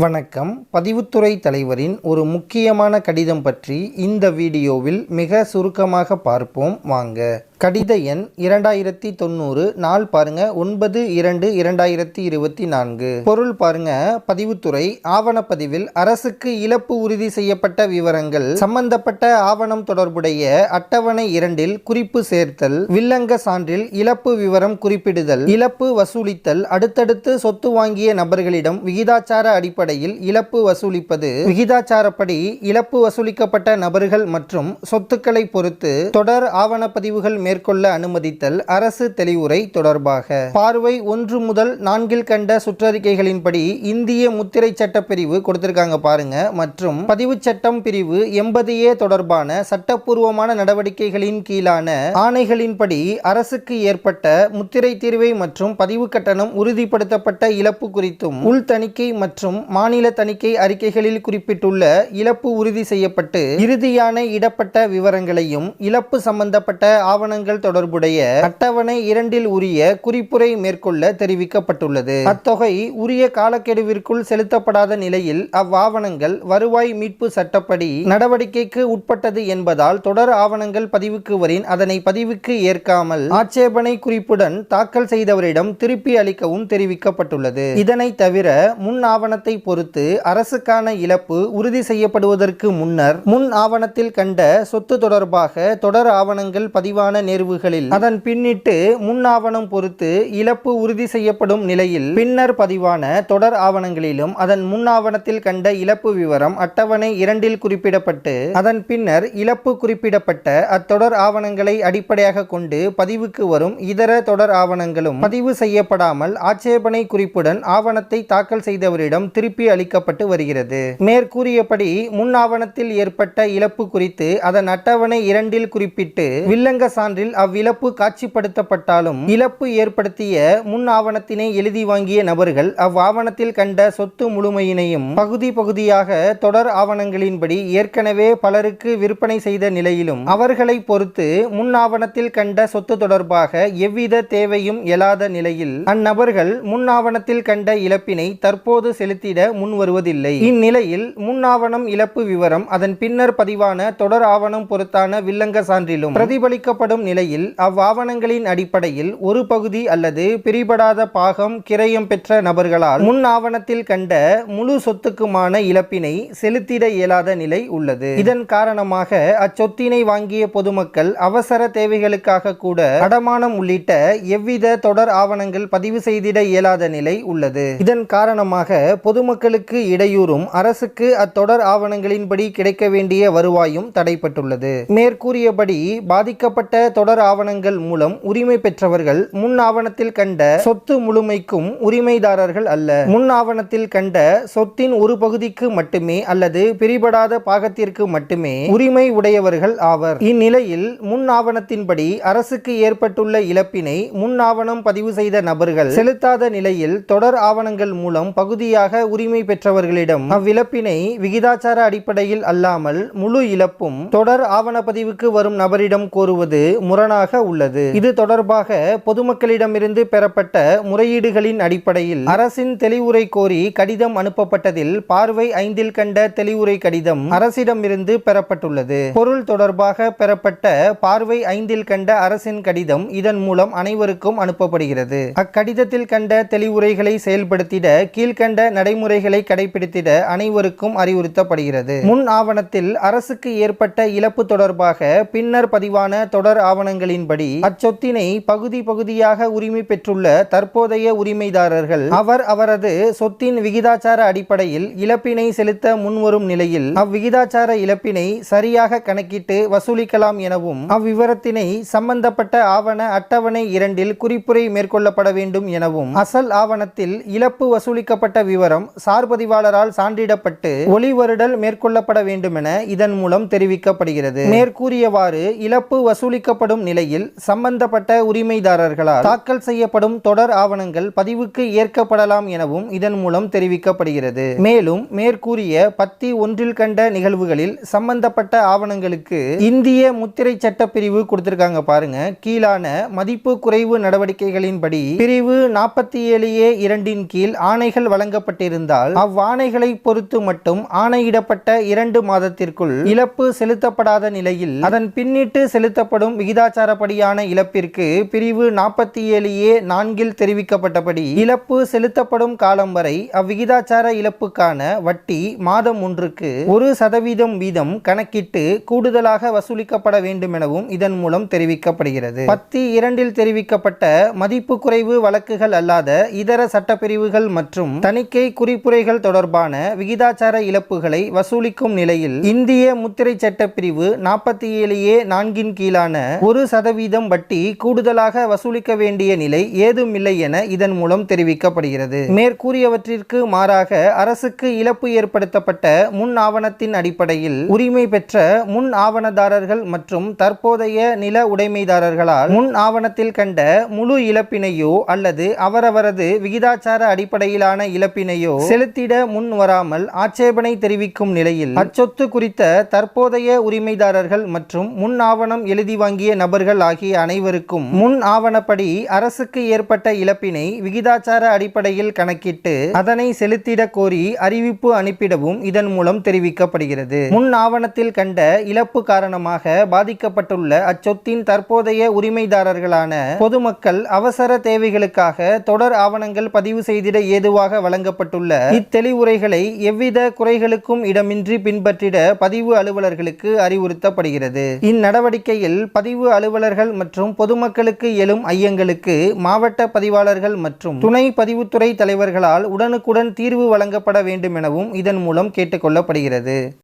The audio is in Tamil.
வணக்கம். பதிவுத்துறை தலைவரின் ஒரு முக்கியமான கடிதம் பற்றி இந்த வீடியோவில் மிக சுருக்கமாக பார்ப்போம். வாங்க. கடித எண் இரண்டாயிரத்தி தொண்ணூறு. நாள் பாருங்க. ஒன்பது இரண்டு இரண்டாயிரத்தி இருபத்தி நான்கு. பொருள் பாருங்க. பதிவுத்துறை. ஆவணப்பதிவில் அரசுக்கு இழப்பு உறுதி செய்யப்பட்ட விவரங்கள் சம்பந்தப்பட்ட ஆவணம் தொடர்புடைய அட்டவணை இரண்டில் குறிப்பு சேர்த்தல் வில்லங்க சான்றில் இழப்பு விவரம் குறிப்பிடுதல் இழப்பு வசூலித்தல் அடுத்தடுத்து சொத்து வாங்கிய நபர்களிடம் விகிதாச்சார அடிப்படையில் இழப்பு வசூலிப்பது விகிதாச்சாரப்படி இழப்பு வசூலிக்கப்பட்ட நபர்கள் மற்றும் சொத்துக்களை பொறுத்து தொடர் ஆவணப்பதிவுகள் மேற்கொள்ள அனுமதித்தல் அரசு தெளிவுரை தொடர்பாக. பார்வை ஒன்று முதல் நான்கில் கண்ட சுற்றறிக்கைகளின்படி இந்திய முத்திரை சட்ட பிரிவு கொடுத்திருக்காங்க பாருங்க. மற்றும் பதிவு சட்டம் பிரிவு எண்பது ஏ தொடர்பான சட்டப்பூர்வமான நடவடிக்கைகளின் கீழான ஆணைகளின்படி அரசுக்கு ஏற்பட்ட முத்திரை தீர்வை மற்றும் பதிவு கட்டணம் உறுதிப்படுத்தப்பட்ட இழப்பு குறித்தும் உள் தணிக்கை மற்றும் மாநில தணிக்கை அறிக்கைகளில் குறிப்பிட்டுள்ள இழப்பு உறுதி செய்யப்பட்டு இறுதியான இடப்பட்ட விவரங்களையும் இழப்பு சம்பந்தப்பட்ட ஆவண ஆவணங்கள் தொடர்புடைய அட்டவணை இரண்டில் உரிய குறிப்புரை மேற்கொள்ள தெரிவிக்கப்பட்டுள்ளது. அத்தொகை உரிய காலக்கெடுவிற்குள் செலுத்தப்படாத நிலையில் அவ்வாவணங்கள் வருவாய் மீட்பு சட்டப்படி நடவடிக்கைக்கு உட்பட்டது என்பதால் தொடர் ஆவணங்கள் பதிவுக்கு வரின் அதனை பதிவுக்கு ஏற்காமல் ஆட்சேபனை குறிப்புடன் தாக்கல் செய்தவரிடம் திருப்பி அளிக்கவும் தெரிவிக்கப்பட்டுள்ளது. இதனை தவிர முன் ஆவணத்தை பொறுத்து அரசுக்கான இழப்பு உறுதி செய்யப்படுவதற்கு முன்னர் முன் ஆவணத்தில் கண்ட சொத்து தொடர்பாக தொடர் ஆவணங்கள் பதிவான நேர்வுகளில் அதன் பின்னிட்டு முன் ஆவணம் பொறுத்து இழப்பு உறுதி செய்யப்படும் நிலையில் பின்னர் பதிவான தொடர் ஆவணங்களிலும் அதன் முன் ஆவணத்தில் கண்ட இழப்பு விவரம் அட்டவணை இரண்டில் குறிப்பிடப்பட்டு அதன் பின்னர் இழப்பு குறிப்பிடப்பட்ட அத்தொடர் ஆவணங்களை அடிப்படையாக கொண்டு பதிவுக்கு வரும் இதர தொடர் ஆவணங்களும் பதிவு செய்யப்படாமல் ஆட்சேபனை குறிப்புடன் ஆவணத்தை தாக்கல் செய்தவரிடம் திருப்பி அளிக்கப்பட்டு வருகிறது. மேற்கூறியபடி முன் ஆவணத்தில் ஏற்பட்ட இழப்பு குறித்து அதன் அட்டவணை இரண்டில் குறிப்பிட்டு வில்லங்க சான்றில் அவ்விழப்பு காட்சிப்படுத்தப்பட்டாலும் இழப்பு ஏற்படுத்திய முன் ஆவணத்தினை எழுதி வாங்கிய நபர்கள் அவ்வாவணத்தில் கண்ட சொத்து முழுமையினையும் பகுதி பகுதியாக தொடர் ஆவணங்களின்படி ஏற்கனவே பலருக்கு விற்பனை செய்த நிலையிலும் அவர்களை பொறுத்து முன் ஆவணத்தில் கண்ட சொத்து தொடர்பாக எவ்வித தேவையும் எழாத நிலையில் அந்நபர்கள் முன் ஆவணத்தில் கண்ட இழப்பினை தற்போது செலுத்திட முன் வருவதில்லை இந்நிலையில் முன் ஆவணம் இழப்பு விவரம் அதன் பின்னர் பதிவான தொடர் ஆவணம் பொறுத்தான வில்லங்க சான்றிலும் பிரதிபலிக்கப்படும் நிலையில் அவ்வாவணங்களின் அடிப்படையில் ஒரு பகுதி அல்லது பிரிபடாத பாகம் கிரயம் பெற்ற நபர்களால் முன் ஆவணத்தில் கண்ட முழு சொத்துக்குமான இழப்பினை செலுத்திட இயலாத நிலை உள்ளது. இதன் காரணமாக அச்சொத்தினை வாங்கிய பொதுமக்கள் அவசர தேவைகளுக்காக கூட அடமானம் உள்ளிட்ட எவ்வித தொடர் ஆவணங்கள் பதிவு செய்திட இயலாத நிலை உள்ளது. இதன் காரணமாக பொதுமக்களுக்கு இடையூறும் அரசுக்கு அத்தொடர் ஆவணங்களின்படி கிடைக்க வேண்டிய வருவாயும் தடைப்பட்டுள்ளது மேற்கூறியபடி பாதிக்கப்பட்ட தொடர் ஆவணங்கள் மூலம் உரிமை பெற்றவர்கள் முன் ஆவணத்தில் கண்ட சொத்து முழுமைக்கும் உரிமைதாரர்கள் அல்ல. முன் ஆவணத்தில் கண்ட சொத்தின் ஒரு பகுதிக்கு மட்டுமே அல்லது பிரிபடாத பாகத்திற்கு மட்டுமே உரிமை உடையவர்கள் ஆவர். இந்நிலையில் முன் ஆவணத்தின்படி அரசுக்கு ஏற்பட்டுள்ள இழப்பினை முன் ஆவணம் பதிவு செய்த நபர்கள் செலுத்தாத நிலையில் தொடர் ஆவணங்கள் மூலம் பகுதியாக உரிமை பெற்றவர்களிடம் அவ்விழப்பினை விகிதாச்சார அடிப்படையில் அல்லாமல் முழு இழப்பும் தொடர் ஆவணப்பதிவுக்கு வரும் நபரிடம் கோருவது முரணாக உள்ளது. இது தொடர்பாக பொதுமக்களிடமிருந்து பெறப்பட்ட முறையீடுகளின் அடிப்படையில் அரசின் தெளிவுரை கோரி கடிதம் அனுப்பப்பட்டதில் பார்வை ஐந்தில் கண்ட தெளிவுரை கடிதம் அரசிடமிருந்து பெறப்பட்டுள்ளது. பொருள் தொடர்பாக பெறப்பட்ட பார்வை ஐந்தில் கண்ட அரசின் கடிதம் இதன் மூலம் அனைவருக்கும் அனுப்பப்படுகிறது. அக்கடிதத்தில் கண்ட தெளிவுரைகளை செயல்படுத்திட கீழ்கண்ட நடைமுறைகளை கடைபிடித்திட அனைவருக்கும் அறிவுறுத்தப்படுகிறது. முன் ஆவணத்தில் அரசுக்கு ஏற்பட்ட இழப்பு தொடர்பாக பின்னர் பதிவான தொடர் ஆவணங்களின்படி அச்சொத்தினை பகுதி பகுதியாக உரிமை பெற்றுள்ள தற்போதைய உரிமைதாரர்கள் அவர் அவரது சொத்தின் விகிதாச்சார அடிப்படையில் இழப்பினை செலுத்த முன்வரும் நிலையில் அவ்விகிதாச்சார இழப்பினை சரியாக கணக்கிட்டு வசூலிக்கலாம் எனவும் அவ்விவரத்தினை சம்பந்தப்பட்ட ஆவண அட்டவணை இரண்டில் குறிப்புரை மேற்கொள்ளப்பட வேண்டும் எனவும் அசல் ஆவணத்தில் இழப்பு வசூலிக்கப்பட்ட விவரம் சார்பதிவாளரால் சான்றிடப்பட்டு ஒளிவருடல் மேற்கொள்ளப்பட வேண்டுமென இதன் மூலம் தெரிவிக்கப்படுகிறது. மேற்கூறியவாறு இழப்பு வசூலிக்கப்பட்ட செய்யப்படும் நிலையில் சம்பந்தப்பட்ட உரிமைதாரர்களால் தாக்கல் செய்யப்படும் தொடர் ஆவணங்கள் பதிவுக்கு ஏற்கப்படலாம் எனவும் இதன் மூலம் தெரிவிக்கப்படுகிறது. மேலும் மேற்கூறிய பத்தி ஒன்றில் கண்ட நிகழ்வுகளில் சம்பந்தப்பட்ட ஆவணங்களுக்கு இந்திய முத்திரை சட்ட பிரிவு கொடுத்திருக்காங்க பாருங்க. கீழான மதிப்பு குறைவு நடவடிக்கைகளின்படி பிரிவு நாற்பத்தி ஏழு ஏ இரண்டின் கீழ் ஆணைகள் வழங்கப்பட்டிருந்தால் அவ்வாணைகளை பொறுத்து மட்டும் ஆணையிடப்பட்ட இரண்டு மாதத்திற்குள் இழப்பு செலுத்தப்படாத நிலையில் அதன் பின்னிட்டு செலுத்தப்படும் விகிதாச்சாரப்படியான இழப்பிற்கு பிரிவு நாற்பத்தி ஏழு ஏ நான்கில் தெரிவிக்கப்பட்டபடி இழப்பு செலுத்தப்படும் காலம் வரை அவ்விகிதாச்சார இழப்புக்கான வட்டி மாதம் ஒன்றுக்கு ஒரு சதவீதம் வீதம் கணக்கிட்டு கூடுதலாக வசூலிக்கப்பட வேண்டும் எனவும் இதன் மூலம் தெரிவிக்கப்படுகிறது. பத்தி இரண்டில் தெரிவிக்கப்பட்ட மதிப்பு குறைவு வழக்குகள் அல்லாத இதர சட்டப்பிரிவுகள் மற்றும் தணிக்கை குறிப்புரைகள் தொடர்பான விகிதாச்சார இழப்புகளை வசூலிக்கும் நிலையில் இந்திய முத்திரை சட்டப்பிரிவு நாற்பத்தி ஏழு ஏ நான்கின் கீழான ஒரு சதவீதம் வட்டி கூடுதலாக வசூலிக்க வேண்டிய நிலை ஏதுமில்லை என இதன் மூலம் தெரிவிக்கப்படுகிறது. மேற்கூறியவற்றிற்கு மாறாக அரசுக்கு இழப்பு ஏற்படுத்தப்பட்ட முன் ஆவணத்தின் அடிப்படையில் உரிமை பெற்ற முன் ஆவணதாரர்கள் மற்றும் தற்போதைய நில உடைமைதாரர்களால் முன் ஆவணத்தில் கண்ட முழு இழப்பினையோ அல்லது அவரவரது விகிதாச்சார அடிப்படையிலான இழப்பினையோ செலுத்திட முன் வராமல் ஆட்சேபனை தெரிவிக்கும் நிலையில் அச்சொத்து குறித்த தற்போதைய உரிமைதாரர்கள் மற்றும் முன் ஆவணம் எழுதி வாங்கிய நபர்கள் ஆகிய அனைவருக்கும் முன் ஆவணப்படி அரசுக்கு ஏற்பட்ட இழப்பினை விகிதாச்சார அடிப்படையில் கணக்கிட்டு அதனை செலுத்திட கோரி அறிவிப்பு அனுப்பிடவும் இதன் மூலம் தெரிவிக்கப்படுகிறது. முன் ஆவணத்தில் கண்ட இழப்பு காரணமாக பாதிக்கப்பட்டுள்ள அச்சொத்தின் தற்போதைய உரிமைதாரர்களான பொதுமக்கள் அவசர தேவைகளுக்காக தொடர் ஆவணங்கள் பதிவு செய்திட ஏதுவாக வழங்கப்பட்டுள்ள இத்தெளிவுரைகளை எவ்வித குறைகளுக்கும் இடமின்றி பின்பற்றிட பதிவு அலுவலர்களுக்கு அறிவுறுத்தப்படுகிறது. இந்நடவடிக்கையில் பதிவு அலுவலர்கள் மற்றும் பொதுமக்களுக்கு எழும் ஐயங்களுக்கு மாவட்ட பதிவாளர்கள் மற்றும் துணை பதிவுத்துறை தலைவர்களால் உடனுக்குடன் தீர்வு வழங்கப்பட வேண்டும் எனவும் இதன் மூலம் கேட்டுக்கொள்ளப்படுகிறது.